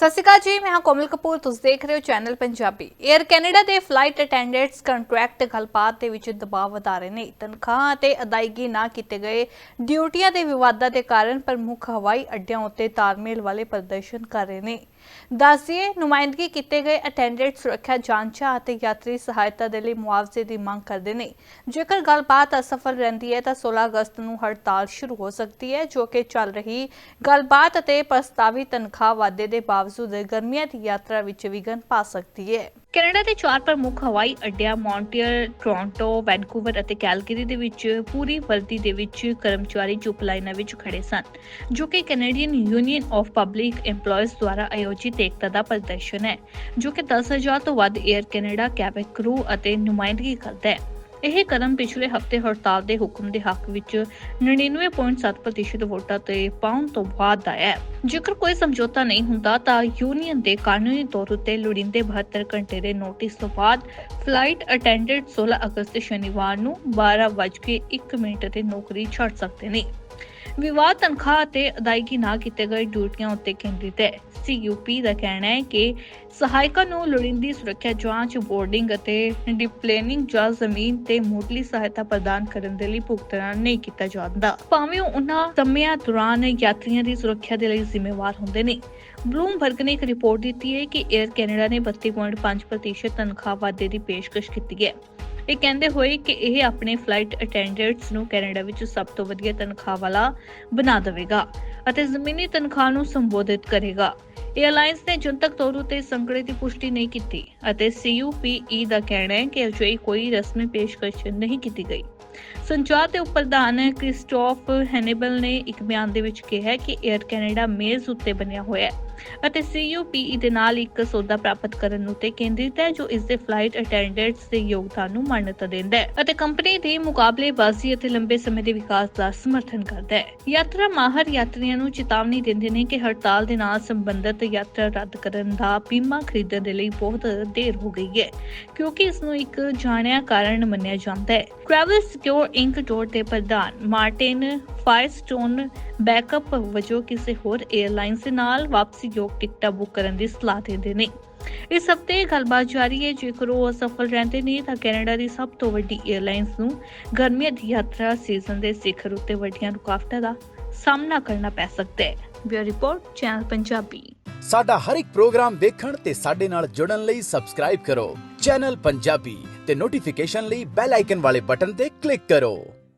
ਸਤਿ ਸ਼੍ਰੀ ਅਕਾਲ ਜੀ, ਮੈਂ ਹਾਂ ਕੋਮਲ ਕਪੂਰ, ਤੁਸੀਂ ਦੇਖ ਰਹੇ ਹੋ ਚੈਨਲ ਪੰਜਾਬੀ। 에ਅਰ ਕੈਨੇਡਾ ਦੇ ਫਲਾਈਟ ਅਟੈਂਡੈਂਟਸ ਕੰਟਰੈਕਟ ਗੱਲਬਾਤ ਦੇ ਵਿੱਚ ਦਬਾਅ ਵਧਾ ਰਹੇ ਨੇ। ਤਨਖਾਹ ਅਤੇ ਅਦਾਇਗੀ ਨਾ ਕੀਤੇ ਗਏ ਡਿਊਟੀਆਂ ਦੇ ਵਿਵਾਦਾਂ ਦੇ ਕਾਰਨ ਪ੍ਰਮੁੱਖ ਹਵਾਈ ਅੱਡਿਆਂ ਉੱਤੇ ਤਾਲਮੇਲ ਵਾਲੇ ਪ੍ਰਦਰਸ਼ਨ ਕਰ ਰਹੇ ਨੇ। ਦੱਸਿਏ ਨੁਮਾਇੰਦਗੀ ਕੀਤੇ ਗਏ ਅਟੈਂਡੈਂਟ ਸੁਰੱਖਿਆ ਜਾਂਚਾਂ ਅਤੇ ਯਾਤਰੀ ਸਹਾਇਤਾ ਦੇ ਲਈ ਮੁਆਵਜ਼ੇ ਦੀ ਮੰਗ ਕਰਦੇ ਨੇ। ਜੇਕਰ ਗੱਲਬਾਤ ਅਸਫਲ ਰਹਿੰਦੀ ਹੈ, ਤਾਂ 16 ਅਗਸਤ ਨੂੰ ਹੜਤਾਲ ਸ਼ੁਰੂ ਹੋ ਸਕਦੀ ਹੈ, ਜੋ ਕਿ ਚੱਲ ਰਹੀ ਗੱਲਬਾਤ ਅਤੇ ਪ੍ਰਸਤਾਵਿਤ ਤਨਖਾਹ ਵਾਧੇ ਦੇ ਬਾਵਜੂਦ ਗਰਮੀਆਂ ਦੀ ਯਾਤਰਾ ਵਿੱਚ ਵਿਘਨ ਪਾ ਸਕਦੀ ਹੈ ਕੈਨੇਡਾ ਦੇ ਚਾਰ ਪ੍ਰਮੁੱਖ ਹਵਾਈ ਅੱਡਿਆਂ ਮੌਂਟਰੀਅਲ, ਟੋਰਾਂਟੋ, ਵੈਨਕੂਵਰ ਅਤੇ ਕੈਲਗਰੀ ਦੇ ਵਿੱਚ ਪੂਰੀ ਵਰਦੀ ਦੇ ਵਿੱਚ ਕਰਮਚਾਰੀ ਚੁੱਪ ਲਾਈਨਾਂ ਵਿੱਚ ਖੜੇ ਸਨ ਜੋ ਕਿ Canadian union of public EMPLOYEES ਦੁਆਰਾ ਆਯੋਜਿਤ ਏਕਤਾ ਦਾ ਪ੍ਰਦਰਸ਼ਨ ਹੈ ਜੋ ਕਿ 10000 ਤੋਂ ਵੱਧ 에ਅਰ ਕੈਨੇਡਾ ਕੈਬਿਨ ਕਰੂ ਅਤੇ ਨੁਮਾਇੰਦਗੀ ਕਰਦਾ ਹੈ। ਇਹ ਕਦਮ ਪਿਛਲੇ ਹਫ਼ਤੇ ਹੜਤਾਲ ਦੇ ਹੁਕਮ ਦੇ ਹੱਕ ਵਿੱਚ 99.7% ਵੋਟਾਂ ਤੇ ਪਾਉਣ ਤੋਂ ਬਾਅਦ ਆਇਆ ਜੇਕਰ ਕੋਈ ਸਮਝੌਤਾ ਨਹੀਂ ਹੁੰਦਾ ਤਾਂ ਯੂਨੀਅਨ ਦੇ ਕਾਨੂੰਨੀ ਤੌਰ ਉੱਤੇ ਲੋੜੀਂਦੇ 72 ਘੰਟੇ ਦੇ ਨੋਟਿਸ ਤੋਂ ਬਾਅਦ ਫਲਾਈਟ ਅਟੈਂਡੈਂਟ 16 ਅਗਸਤ ਸ਼ਨੀਵਾਰ ਨੂੰ 12:01 ਮਿੰਟ ਤੇ ਨੌਕਰੀ ਛੱਡ ਸਕਦੇ ਨੇ। ਵਿਵਾਦ, ਤਨਖਾਹ ਅਤੇ ਅਦਾਇਗੀ ਨਾ ਕੀਤੇ ਗਏ ਡਿਊਟੀਆਂ ਉੱਤੇ ਕੇਂਦਰਿਤ ਹੈ। ਸੀਯੂਪੀ ਦਾ ਕਹਿਣਾ ਹੈ ਕਿ ਸਹਾਇਕਾਂ ਨੂੰ ਲੋੜੀਂਦੀ ਸੁਰੱਖਿਆ ਜਾਂਚ, ਬੋਰਡਿੰਗ ਅਤੇ ਡਿਪਲੇਨਿੰਗ ਜਾਂ ਜ਼ਮੀਨ ਤੇ ਮੁੱਢਲੀ ਸਹਾਇਤਾ ਪ੍ਰਦਾਨ ਕਰਨ ਦੇ ਲਈ ਭੁਗਤਾਨ ਨਹੀਂ ਕੀਤਾ ਜਾਂਦਾ। ਭਾਵੇਂ ਉਹਨਾਂ ਸਮਿਆਂ ਦੌਰਾਨ ਯਾਤਰੀਆਂ ਦੀ ਸੁਰੱਖਿਆ ਦੇ ਲਈ ਜ਼ਿੰਮੇਵਾਰ ਹੁੰਦੇ ਨੇ। ਬਲੂਮਬਰਗ ਨੇ ਇੱਕ ਰਿਪੋਰਟ ਦਿੱਤੀ ਹੈ ਕਿ 에ਅਰ ਕੈਨੇਡਾ ਨੇ 32.5% ਤਨਖਾਹ ਵਾਧੇ ਦੀ ਪੇਸ਼ਕਸ਼ ਕੀਤੀ ਹੈ। ਇਹ ਕਹਿੰਦੇ ਹੋਏ ਕਿ ਇਹ ਆਪਣੇ ਫਲਾਈਟ ਅਟੈਂਡੈਂਟਸ ਨੂੰ ਕੈਨੇਡਾ ਵਿੱਚ ਸਭ ਤੋਂ ਵਧੀਆ ਤਨਖਾਹ ਵਾਲਾ ਬਣਾ ਦੇਵੇਗਾ ਅਤੇ ਜ਼ਮੀਨੀ ਤਨਖਾਹ ਨੂੰ ਸੰਬੋਧਿਤ ਕਰੇਗਾ। ਏਅਰਲਾਈਨਸ ਨੇ ਜਨਤਕ ਤੌਰ ਉਤੇ ਇਸ ਅੰਕੜੇ ਦੀ ਪੁਸ਼ਟੀ ਨਹੀਂ ਕੀਤੀ ਅਤੇ CUPE ਦਾ ਕਹਿਣਾ ਹੈ ਕਿ ਅਜਿਹੀ ਕੋਈ ਰਸਮੀ ਪੇਸ਼ਕਸ਼ ਨਹੀਂ ਕੀਤੀ ਗਈ। ਸੰਚਾਰ ਦੇ ਉਪ ਪ੍ਰਧਾਨ ਕ੍ਰਿਸਟੋਫ ਹੈਨੇਬਲ ਨੇ ਇੱਕ ਬਿਆਨ ਦੇ ਵਿੱਚ ਕਿਹਾ ਕਿ 에ਅਰ ਕੈਨੇਡਾ ਮੇਜ਼ ਉੱਤੇ ਬਣਿਆ ਹੋਇਆ ਹੈ। ਅਤੇ CUPE ਦੇ ਨਾਲ ਇੱਕ ਸੌਦਾ ਪ੍ਰਾਪਤ ਕਰਨ ਉਤੇ ਕੇਂਦਰਿਤ ਹੈ, ਜੋ ਇਸ ਦੇ ਫਲਾਈਟ ਅਟੈਂਡੈਂਟਸ ਦੇ ਯੋਗਦਾਨ ਨੂੰ ਮਾਨਤਾ ਦਿੰਦਾ ਹੈ ਅਤੇ ਕੰਪਨੀ ਦੀ ਮੁਕਾਬਲੇਬਾਜ਼ੀ ਅਤੇ ਲੰਬੇ ਸਮੇਂ ਦੇ ਵਿਕਾਸ ਦਾ ਸਮਰਥਨ ਕਰਦਾ ਹੈ। ਯਾਤਰਾ ਮਾਹਰ ਯਾਤਰੀਆਂ ਨੂੰ ਚੇਤਾਵਨੀ ਦਿੰਦੇ ਨੇ ਕਿ ਹੜਤਾਲ ਦੇ ਨਾਲ ਸੰਬੰਧਿਤ ਯਾਤਰਾ ਰੱਦ ਕਰਨ ਦਾ ਬੀਮਾ ਖਰੀਦਣ ਦੇ ਲਈ ਬਹੁਤ ਦੇਰ ਹੋ ਗਈ ਹੈ, ਕਿਉਂਕਿ ਇਸ ਨੂੰ ਇੱਕ ਜਾਣਿਆ ਕਾਰਨ ਮੰਨਿਆ ਜਾਂਦਾ ਹੈ। ਟ੍ਰੈਵਲ ਸਿਕਿਉਰ ਇੰਕ ਡੋਰ ਦੇ ਪ੍ਰਧਾਨ ਮਾਰਟਿਨ ਫਾਇਰਸਟੋਨ ਬੈਕਅਪ ਵਜੋਂ ਕਿਸੇ ਹੋਰ 에ਅਰਲਾਈਨਸ ਦੇ ਨਾਲ ਵਾਪਸੀਯੋਗ ਟਿਕਟਾਂ ਬੁੱਕ ਕਰਨ ਦੀ ਸਲਾਹ ਦਿੰਦੇ ਨੇ। ਇਸ ਹਫ਼ਤੇ ਗੱਲਬਾਤ ਜਾਰੀ ਹੈ। ਜੇਕਰ ਉਹ ਅਸਫਲ ਰਹਿੰਦੇ ਨੇ, ਤਾਂ ਕੈਨੇਡਾ ਦੀ ਸਭ ਤੋਂ ਵੱਡੀ 에ਅਰਲਾਈਨਸ ਨੂੰ ਗਰਮੀਆਂ ਦੀ ਯਾਤਰਾ ਸੀਜ਼ਨ ਦੇ ਸਿਖਰ ਉੱਤੇ ਵੱਡੀਆਂ ਰੁਕਾਵਟਾਂ ਦਾ ਸਾਹਮਣਾ ਕਰਨਾ ਪੈ ਸਕਦਾ ਹੈ। Bureau report, channel Punjabi. ਸਾਡਾ ਹਰ ਇੱਕ ਪ੍ਰੋਗਰਾਮ ਦੇਖਣ ਤੇ ਸਾਡੇ ਨਾਲ ਜੁੜਨ ਲਈ ਸਬਸਕ੍ਰਾਈਬ ਕਰੋ। ਚੈਨਲ ਪੰਜਾਬੀ ਤੇ ਨੋਟੀਫਿਕੇਸ਼ਨ ਲਈ ਬੈਲ ਆਈਕਨ ਵਾਲੇ ਬਟਨ ਤੇ ਕਲਿੱਕ ਕਰੋ।